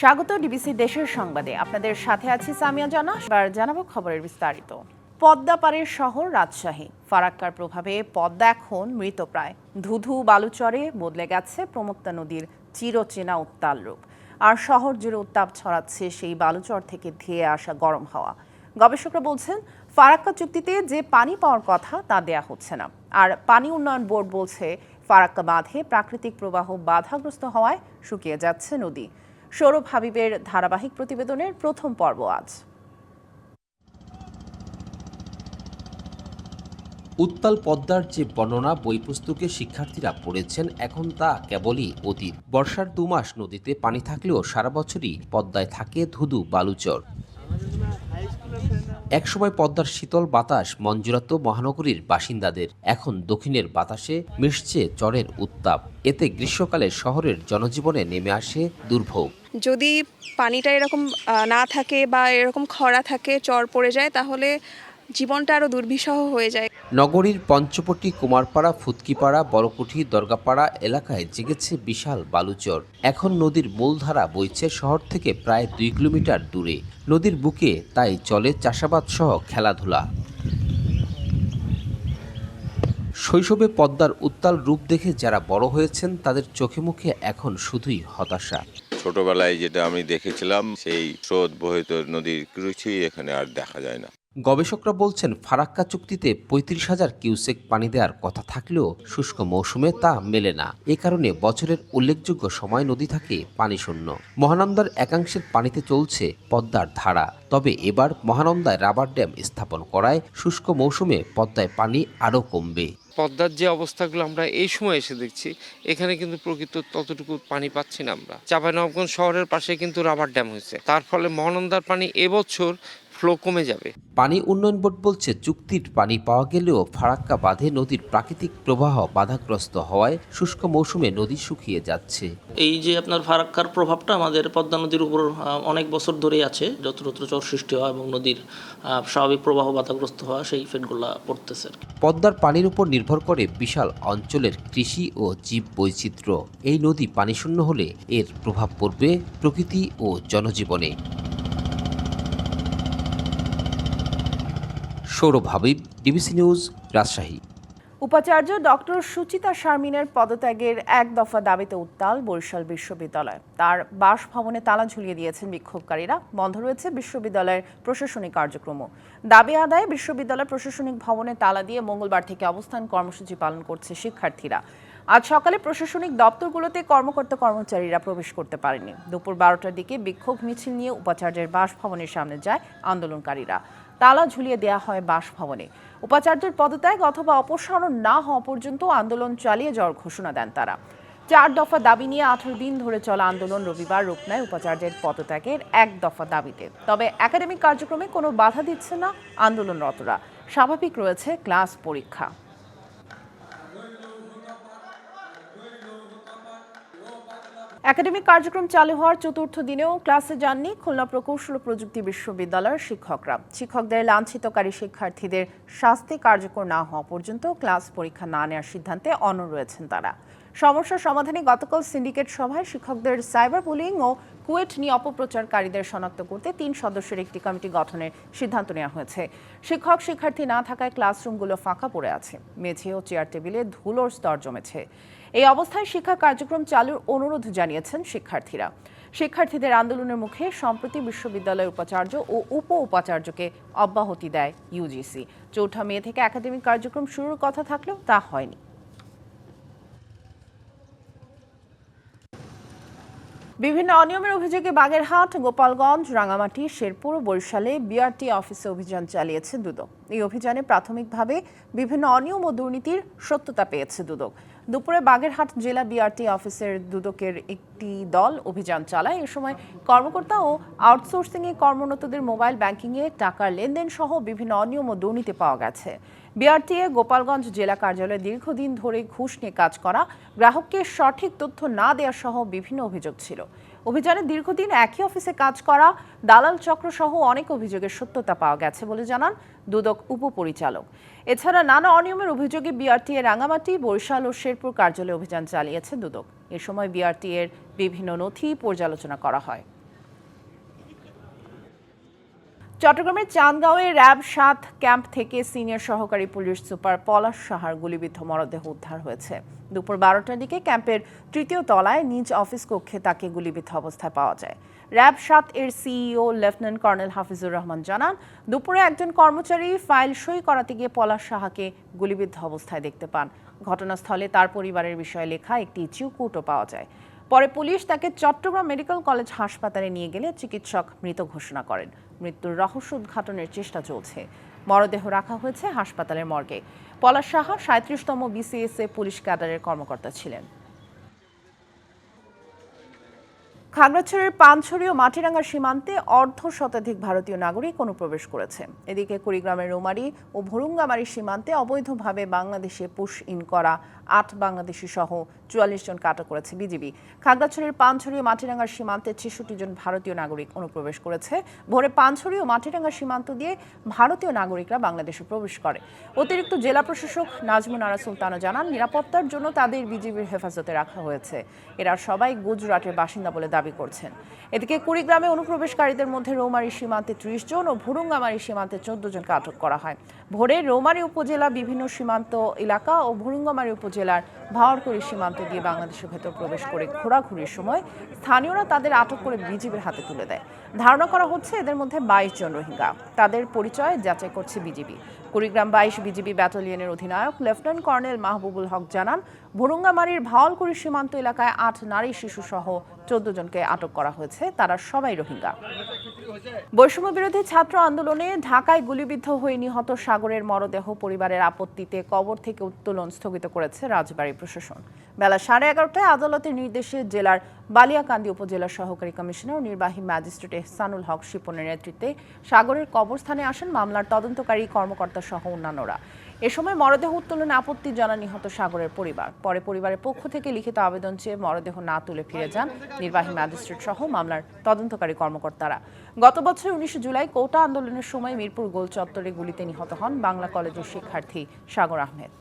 স্বাগত ডিবিসি দেশের সংবাদে। আপনাদের সাথে আছি সামিয়া জানা। এবার জানাব খবরের বিস্তারিত। পদ্মা পাড়ের শহর রাজশাহী। ফারাক্কার প্রভাবে পদ্মা এখন মৃতপ্রায় ধুধু বালুচরে বদলে গেছে প্রমত্তা নদীর চিরচেনা উত্তাল রূপ। আর শহর জুড়ে উত্তাপ ছড়াচ্ছে সেই বালুচর থেকে ধেয়ে আসা গরম হাওয়া। গবেষকরা বলছেন, ফারাক্কা চুক্তিতে যে পানি পাওয়ার কথা তা দেয়া হচ্ছে না। আর পানি উন্নয়ন বোর্ড বলছে, ফারাক্কা বাঁধে প্রাকৃতিক প্রবাহ বাধাগ্রস্ত হওয়ায় শুকিয়ে যাচ্ছে নদী। সৌরভ হাবিবের ধারাবাহিক প্রতিবেদনের প্রথম পর্ব আজ। উত্তাল পদ্মার যে বর্ণনা বই পুস্তকে শিক্ষার্থীরা পড়েছেন, এখন তা কেবলই অতীত। বর্ষার দুমাস নদীতে পানি থাকলেও সারা বছরই পদ্মায় থাকে ধুধু বালুচর। একসময় পদ্মার শীতল বাতাস মঞ্জুরাত মহানগরীর বাসিন্দাদের। এখন দক্ষিণের বাতাসে মিশছে চরের উত্তাপ। এতে গ্রীষ্মকালে শহরের জনজীবনে নেমে আসে দুর্ভোগ। যদি পানিটা এরকম না থাকে বা এরকম খরা থাকে, চর পড়ে যায়, তাহলে জীবনটা আরও দুর্বিষহ হয়ে যায়। নগরীর পঞ্চপটি কুমারপাড়া ফুতকিপাড়া বড়কুঠি দরগাপাড়া এলাকায় জেগেছে বিশাল বালুচর। এখন নদীর মূলধারা বইছে শহর থেকে প্রায় দুই কিলোমিটার দূরে। নদীর বুকে তাই চলে চাষাবাদ সহ খেলাধুলা। শৈশবে পদ্মার উত্তাল রূপ দেখে যারা বড় হয়েছেন তাদের চোখে মুখে এখন শুধুই হতাশা। ছোটবেলায় যেটা আমি দেখেছিলাম সেই স্রোত বহিত নদীর কিছুই এখানে আর দেখা যায় না। গবেষকরা বলছেন, ফারাক্কা চুক্তিতে পঁয়ত্রিশ হাজার কিউসেক পানি দেওয়ার কথা থাকলেও শুষ্ক মৌসুমে তা মেলে না। এ কারণে বছরের উল্লেখযোগ্য সময় নদী থাকে পানি শূন্য মহানন্দার একাংশের পানিতে চলছে পদ্মার ধারা। তবে এবার মহানন্দায় রাবার ড্যাম স্থাপন করায় শুষ্ক মৌসুমে পদ্মায় পানি আরও কমবে। পদ্মার যে অবস্থাগুলো আমরা এই সময় এসে দেখছি, এখানে কিন্তু প্রকৃত ততটুকু পানি পাচ্ছি না আমরা। চাঁপাইনবাবগঞ্জ শহরের পাশে কিন্তু রাবার ড্যাম হয়েছে। তার ফলে মহানন্দার পানি এবছর ফ্লো কমে যাবে। পানি উন্নয়ন বোর্ড বলছে চুক্তির পানি পাওয়া গেলেও ফারাক্কা বাঁধে নদীর প্রাকৃতিক প্রবাহ বাধাগ্রস্ত হওয়ায় শুষ্ক মৌসুমে নদী শুকিয়ে যাচ্ছে। এই যে আপনার ফারাক্কার প্রভাবটা আমাদের পদ্মা নদীর উপর অনেক বছর ধরেই আছে যত্রতত্র চর সৃষ্টি হওয়া এবং নদীর স্বাভাবিক প্রবাহ বাধাগ্রস্ত হওয়া সেই ইফেক্টগুলো পড়তেছে পদ্মার পানির উপর নির্ভর করে বিশাল অঞ্চলের কৃষি ও জীব বৈচিত্র্য। এই নদী পানিশূন্য হলে এর প্রভাব পড়বে প্রকৃতি ও জনজীবনে। Sourav Habib DBC news, Rajshahi. উপাচার্য ডক্টর সুচিতা শারমিনের পদত্যাগের এক দফা দাবিতে উত্তাল বরিশাল বিশ্ববিদ্যালয়। তার বাসভবনে তালা ঝুলিয়ে দিয়েছেন বিক্ষোভকারীরা। বন্ধ রয়েছে বিশ্ববিদ্যালয়ের প্রশাসনিক কার্যক্রমও। দাবি আদায়ে বিশ্ববিদ্যালয় প্রশাসনিক ভবনে তালা দিয়ে মঙ্গলবার থেকে অবস্থান কর্মসূচি পালন করছে শিক্ষার্থীরা। আজ সকালে প্রশাসনিক দপ্তরগুলোতে কর্মকর্তা কর্মচারীরা প্রবেশ করতে পারেনি দুপুর বারোটার দিকে বিক্ষোভ মিছিল নিয়ে উপাচার্যের বাসভবনের সামনে যায় আন্দোলনকারীরা। তালা ঝুলিয়ে দেয়া হয় বাসভবনে। উপাচার্যের পদত্যাগ অথবা অপসারণ না হওয়া পর্যন্ত আন্দোলন চালিয়ে যাওয়ার ঘোষণা দেন তারা। চার দফা দাবি নিয়ে আঠারো দিন ধরে চলা আন্দোলন রবিবার রূপ নেয় উপাচার্যের পদত্যাগের এক দফা দাবিতে। তবে একাডেমিক কার্যক্রমে কোনো বাধা দিচ্ছে না আন্দোলনরতরা। স্বাভাবিক রয়েছে ক্লাস পরীক্ষা। একাডেমিক কার্যক্রম চালু হওয়ার চতুর্থ দিনেও ক্লাসে যাননি খুলনা প্রকৌশল ও প্রযুক্তি বিশ্ববিদ্যালয়ের শিক্ষকরা। শিক্ষকদের লাঞ্ছিতকারী শিক্ষার্থীদের শাস্তি কার্যকর না হওয়া পর্যন্ত ক্লাস পরীক্ষা না নেওয়ার সিদ্ধান্তে অনড় রয়েছেন তারা। সমস্যা সমাধানে গতকাল সিন্ডিকেট সভায় শিক্ষকদের সাইবার বুলিং ও কুয়েট নিয়ে অপপ্রচারকারীদের শনাক্ত করতে তিন সদস্যের একটি কমিটি গঠনের সিদ্ধান্ত নেওয়া হয়েছে। শিক্ষক শিক্ষার্থী না থাকায় ক্লাসরুমগুলো ফাঁকা পড়ে আছে। মেঝে ও চেয়ার টেবিলে ধুলোর স্তর জমেছে। এই অবস্থায় শিক্ষা কার্যক্রম চালুর অনুরোধ জানিয়েছেন শিক্ষার্থীরা। শিক্ষার্থীদের আন্দোলনের মুখে সম্প্রতি বিশ্ববিদ্যালয়ের উপাচার্য ও উপ উপাচার্যকে অব্যাহতি দেয় ইউজিসি। চৌঠা মে থেকে একাডেমিক কার্যক্রম শুরুর কথা থাকলেও তা হয়নি। বিভিন্ন অনিয়মের অভিযোগে বাগেরহাট, গোপালগঞ্জ, রাঙামাটি, শেরপুর, বরিশালে বিআরটি অফিসে অভিযান চালিয়েছে দুদক। এই অভিযানে প্রাথমিকভাবে বিভিন্ন অনিয়ম ও দুর্নীতির সত্যতা পেয়েছে দুদক। দুপুরে বাগেরহাট জেলা বিআরটি অফিসের দুদকের একটি দল অভিযান চালায়। এ সময় কর্মকর্তা ও আউটসোর্সিংয়ে কর্মরতদের মোবাইল ব্যাংকিংয়ে টাকার লেনদেন সহ বিভিন্ন অনিয়ম ও দুর্নীতি পাওয়া গেছে। বিআরটিএ গোপালগঞ্জ জেলা কার্যালয়ে দীর্ঘদিন ধরে ঘুষ নিয়ে কাজ করা, গ্রাহককে সঠিক তথ্য না দেওয়া সহ বিভিন্ন অভিযোগ ছিল। অভিযানে দীর্ঘদিন একই অফিসে কাজ করা, দালাল চক্র সহ অনেক অভিযোগের সত্যতা পাওয়া গেছে বলে জানান দুদক উপপরিচালক। এছাড়া নানা অনিয়মের অভিযোগে বিআরটি এর রাঙামাটি, বরিশাল ও শেরপুর কার্যালয়ে অভিযান চালিয়েছে দুদক। এ সময় বিআরটি এর বিভিন্ন নথি পর্যালোচনা করা হয়। চট্টগ্রামের চান্দগাঁওয়ে র্যাব সাত ক্যাম্প থেকে সিনিয়র সহকারী পুলিশ সুপার পলাশ সাহার গুলিবিদ্ধ মরদেহ উদ্ধার হয়েছে। দুপুর বারোটার দিকে ক্যাম্পের তৃতীয় তলায় নিজ অফিস কক্ষে তাকে গুলিবিদ্ধ অবস্থায় পাওয়া যায়। র্যাব সাত এর CEO lieutenant colonel Hafizur Rahman জানান, দুপুরে একজন কর্মচারী ফাইল সই করাতে গিয়ে পলাশ সাহাকে গুলিবিদ্ধ অবস্থায় দেখতে পান। ঘটনাস্থলে তার পরিবারের বিষয়ে লেখা একটি চিউকুটও পাওয়া যায়। পরে পুলিশ তাকে চট্টগ্রাম মেডিকেল কলেজ হাসপাতালে নিয়ে গেলে চিকিৎসক মৃত ঘোষণা করেন। মৃত্যুর রহস্য উদ্ঘাটনের চেষ্টা চলছে। মরদেহ রাখা হয়েছে হাসপাতালের মর্গে। পলাশ সাহা সাঁত্রিশতম বিসিএসএ পুলিশ ক্যাডারের কর্মকর্তা ছিলেন। খাগড়াছড়ির পানছড়ি ও মাটিরাঙ্গা সীমান্তে অর্ধ শতাধিক ভারতীয় নাগরিক অনুপ্রবেশ করেছে। এদিকে কুড়িগ্রামের রোমারি ও ভুরুঙ্গামারি সীমান্তে অবৈধভাবে বাংলাদেশে পুশ ইন করা আট বাংলাদেশি সহ চুয়াল্লিশ জনকে আটক করেছে বিজিবি। খাগড়াছড়ির পানছড়ি ও মাটিরাঙ্গার সীমান্তে ছেষট্টি জন ভারতীয় নাগরিক অনুপ্রবেশ করেছে। ভোরে পানছড়ি ও মাটিরাঙ্গা সীমান্ত দিয়ে ভারতীয় নাগরিকরা বাংলাদেশে প্রবেশ করে। অতিরিক্ত জেলা প্রশাসক নাজমুন আরা সুলতানা জানান, নিরাপত্তার জন্য তাদের বিজিবির হেফাজতে রাখা হয়েছে। এরা সবাই গুজরাটের বাসিন্দা বলে দাবি করছেন। এদিকে কুড়িগ্রামে অনুপ্রবেশকারীদের মধ্যে রৌমারী সীমান্তে ত্রিশ জন ও ভুরুঙ্গামারী সীমান্তে চোদ্দ জনকে আটক করা হয়। ভোরে রৌমারী উপজেলা বিভিন্ন সীমান্ত এলাকা ও ভুরুঙ্গামারী উপজেলার ভাওয়ারকুড়ি সীমান্ত দিয়ে বাংলাদেশের ভেতর প্রবেশ করে ঘোরাঘুরির সময় স্থানীয়রা তাদের আটক করে বিজিবির হাতে তুলে দেয়। ধারণা করা হচ্ছে এদের মধ্যে বাইশ জন রোহিঙ্গা। তাদের পরিচয় যাচাই করছে বিজিবি। কুড়িগ্রাম বাইশ বিজিবি ব্যাটালিয়নের অধিনায়ক লেফটেন্যান্ট কর্নেল মাহবুবুল হক জানান, ভুরুঙ্গামারীর ভাওয়ালকুড়ি সীমান্ত এলাকায় আট নারী শিশু সহ চোদ্দ জনকে আটক করা হয়েছে, তারা সবাই রোহিঙ্গা। বৈষম্য বিরোধী ছাত্র আন্দোলনে ঢাকায় গুলিবিদ্ধ হয়ে নিহত সাগরের মরদেহ পরিবারের আপত্তিতে কবর থেকে উত্তোলন স্থগিত করেছে রাজবাড়ী প্রশাসন। বেলা সাড়ে এগারোটায় আদালতের নির্দেশে জেলার বালিয়াকান্দি উপজেলা সহকারী কমিশনার ও নির্বাহী ম্যাজিস্ট্রেট এহসানুল হক শিপনের নেতৃত্বে সাগরের কবরস্থানে আসেন মামলার তদন্তকারী কর্মকর্তা সহ অন্যান্যরা। এ সময় মরদেহ উত্তোলনে আপত্তি জানান নিহত সাগরের পরিবার। পরে পরিবারের পক্ষ থেকে লিখিত আবেদন চেয়ে মরদেহ না তুলে ফিরে যান নির্বাহী ম্যাজিস্ট্রেট সহ মামলার তদন্তকারী কর্মকর্তারা। গত বছর উনিশে জুলাই কোটা আন্দোলনের সময় মিরপুর গোল চত্বরে গুলিতে নিহত হন বাংলা কলেজের শিক্ষার্থী সাগর আহমেদ।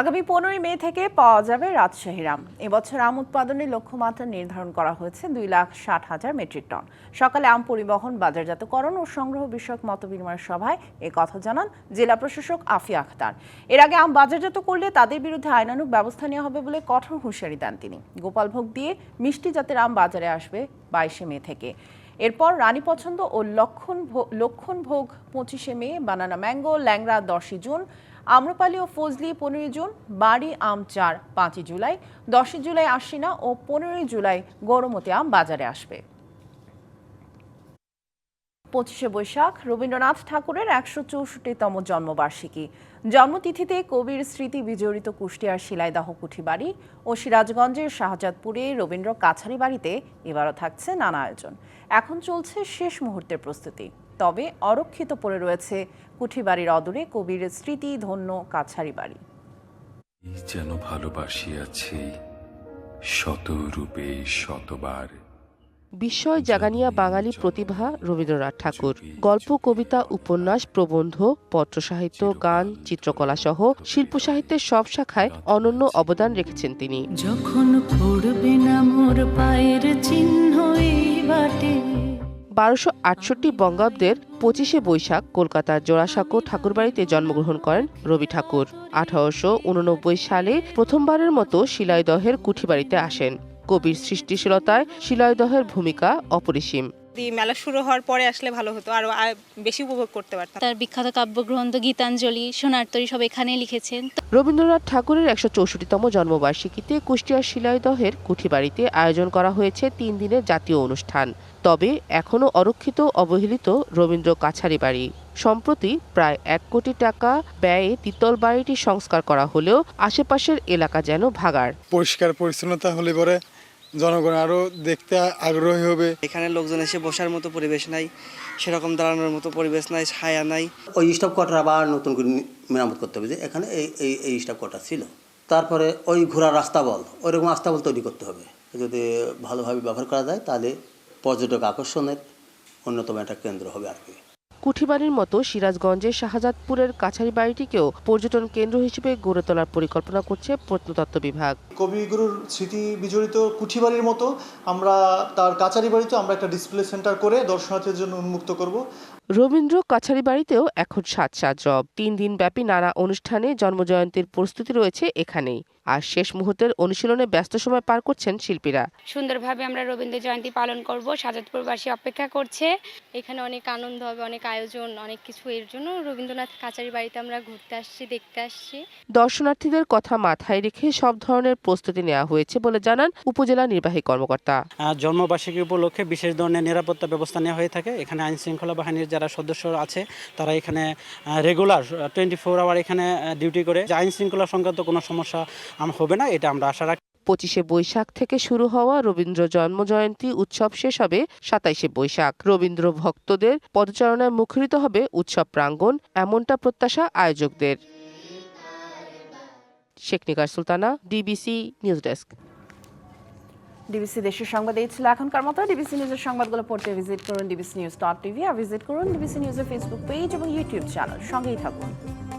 আগামী পনেরোই মে থেকে পাওয়া যাবে রাজশাহী আম এবছর আম উৎপাদনের লক্ষ্যমাত্রা নির্ধারণ করা হয়েছে দুই লাখ ষাট হাজার মেট্রিক টন। সকালে আম পরিবহন, বাজারজাতকরণ ও সংগ্রহ বিষয়ক মতবিনিময় সভায় এ কথা জানান জেলা প্রশাসক আফিয়া আখতার। এর আগে আম বাজারজাত করলে তাদের বিরুদ্ধে আইনানুগ ব্যবস্থা নেওয়া হবে বলে কঠোর হুঁশিয়ারি দেন তিনি। গোপালভোগ দিয়ে মিষ্টি জাতের আম বাজারে আসবে বাইশে মে থেকে। এরপর রানী পছন্দ ও লক্ষণ লক্ষণ ভোগ পঁচিশে মে, বানানা ম্যাঙ্গো, ল্যাংড়া দশই জুন আম্রপালি ও ফজলি পনেরোই জুন, বাড়ি আম চার, পাঁচই জুলাই, দশই জুলাই আশ্বিনা ও পনেরোই জুলাই গৌরমতি আম বাজারে আসবে। পঁচিশে বৈশাখ, রবীন্দ্রনাথ ঠাকুরের একশো চৌষট্টিতম জন্মবার্ষিকী। জন্মতিথিতে কবির স্মৃতি বিজড়িত কুষ্টিয়ার শিলাইদাহ কুঠিবাড়ি ও সিরাজগঞ্জের শাহজাদপুরে রবীন্দ্র কাছারি বাড়িতে এবারও থাকছে নানা আয়োজন। এখন চলছে শেষ মুহূর্তের প্রস্তুতি। তবে অরক্ষিত পড়ে রয়েছে কুঠিবাড়ির অদূরে কবির স্মৃতি ধন্য কাছারি বাড়ি। যেন ভালোবাসিয়াছি শত রূপে শতবার। বিস্ময় জাগানিয়া বাঙালি প্রতিভা রবীন্দ্রনাথ ঠাকুর। গল্প কবিতা উপন্যাস প্রবন্ধ পত্র সাহিত্য গান চিত্রকলা সহ শিল্প সাহিত্যের সব শাখায় অনন্য অবদান রেখেছেন তিনি। যখন পড়বে না মোর পায়ের চিহ্ন এই বাটে বারোশো আটষট্টি বঙ্গাব্দের পঁচিশে বৈশাখ কলকাতার জোড়াসাঁকো ঠাকুরবাড়িতে জন্মগ্রহণ করেন রবি ঠাকুর। আঠারোশো উননব্বই সালে প্রথমবারের মতো শিলাইদহের কুঠিবাড়িতে আসেন। কবির সৃষ্টিশীলতায় শিলাইদহের ভূমিকা অপরিসীম। মেলা শুরু হওয়ার পরে আসলে ভালো হতো আরও বেশি উপভোগ করতে পারতাম। তার বিখ্যাত কাব্যগ্রন্থ গীতাঞ্জলি সোনার তরী সব এখানেই লিখেছেন। রবীন্দ্রনাথ ঠাকুরের একশো চৌষট্টিতম জন্মবার্ষিকীতে কুষ্টিয়ার শিলাইদহের কুঠিবাড়িতে আয়োজন করা হয়েছে তিন দিনের জাতীয় অনুষ্ঠান। তবে এখনও অরক্ষিত অবহেলিত রবীন্দ্র কাছারি বাড়ি। সম্প্রতি প্রায় এক কোটি টাকা ব্যয়ে দ্বিতল বাড়িটি সংস্কার করা হলেও আশেপাশের এলাকা যেন ভাগাড়। পরিষ্কার পরিচ্ছন্নতা হলে পরে জনগণ আরও দেখতে আগ্রহী হবে। এখানে লোকজন এসে বসার মতো পরিবেশ নাই সেরকম দাঁড়ানোর মতো পরিবেশ নাই ছায়া নাই। ওই স্টাফ কোয়ার্টার আবার নতুন করে মেরামত করতে হবে যে এখানে এই এই এই স্টাফ কোয়ার্টার ছিল। তারপরে ওই ঘোরার রাস্তা বল ওইরকম রাস্তা বল তৈরি করতে হবে। যদি ভালোভাবে ব্যবহার করা যায় তাহলে পর্যটক আকর্ষণের অন্যতম একটা কেন্দ্র হবে আর কি। কুঠিবাড়ির মতো সিরাজগঞ্জের শাহজাদপুরের কাছারি বাড়িটিকেও পর্যটন কেন্দ্র হিসেবে গড়ে তোলার পরিকল্পনা করছে প্রত্নতত্ত্ব বিভাগ। কবিগুরুর স্মৃতি বিজড়িত কুঠিবাড়ির মতো আমরা তার কাচারি বাড়িতে আমরা একটা ডিসপ্লে সেন্টার করে দর্শনার্থীদের জন্য উন্মুক্ত করব। রবীন্দ্র কাছারি বাড়িতেও এখন সাত সাত রব তিন দিন ব্যাপী নানা অনুষ্ঠানে জন্মজয়ন্তীর প্রস্তুতি রয়েছে এখানেই। আর শেষ মুহূর্তের অনুশীলনে ব্যস্ত সময় পার করছেন শিল্পীরা। সুন্দরভাবে আমরা রবীন্দ্র জয়ন্তী পালন করব। সাজাদপুরবাসী অপেক্ষা করছে। এখানে অনেক আনন্দ হবে অনেক আয়োজন অনেক কিছু এর জন্য। রবীন্দ্রনাথ কাচারি বাড়িতে আমরা ঘুরতে আসছি দেখতে আসছি। দর্শনার্থীদের কথা মাথায় রেখে সব ধরনের প্রস্তুতি নেওয়া হয়েছে বলে জানান উপজেলা নির্বাহী কর্মকর্তা। জন্মবার্ষিকী উপলক্ষে বিশেষ ধরনের নিরাপত্তা ব্যবস্থা নেওয়া হয়ে থাকে। এখানে আইন শৃঙ্খলা বাহিনীর যারা সদস্য আছে তারা এখানে রেগুলার টোয়েন্টি ফোর আওয়ার এখানে ডিউটি করে। যে আইন শৃঙ্খলা সংক্রান্ত কোনো সমস্যা হবে না এটা আমরা আশা রাখি। পঁচিশে বৈশাখ থেকে শুরু হওয়া রবীন্দ্র জন্মজয়ন্তী উৎসব শেষ হবে সাতাইশে বৈশাখ। রবীন্দ্র ভক্তদের পদচারণায় মুখরিত হবে উৎসব প্রাঙ্গণ এমনটা প্রত্যাশা আয়োজকদের। শেখনিকার Sultana DBC news desk. DBC দেশের সংবাদ এই ছিল এখনকার মতো। ডিবিসি নিউজের সংবাদগুলো পড়তে ভিজিট করুন ডিবিসি নিউজ ডট টিভি আর ভিজিট করুন ডিবিসি নিউজের ফেসবুক পেজ এবং ইউটিউব চ্যানেল। সঙ্গেই থাকুন।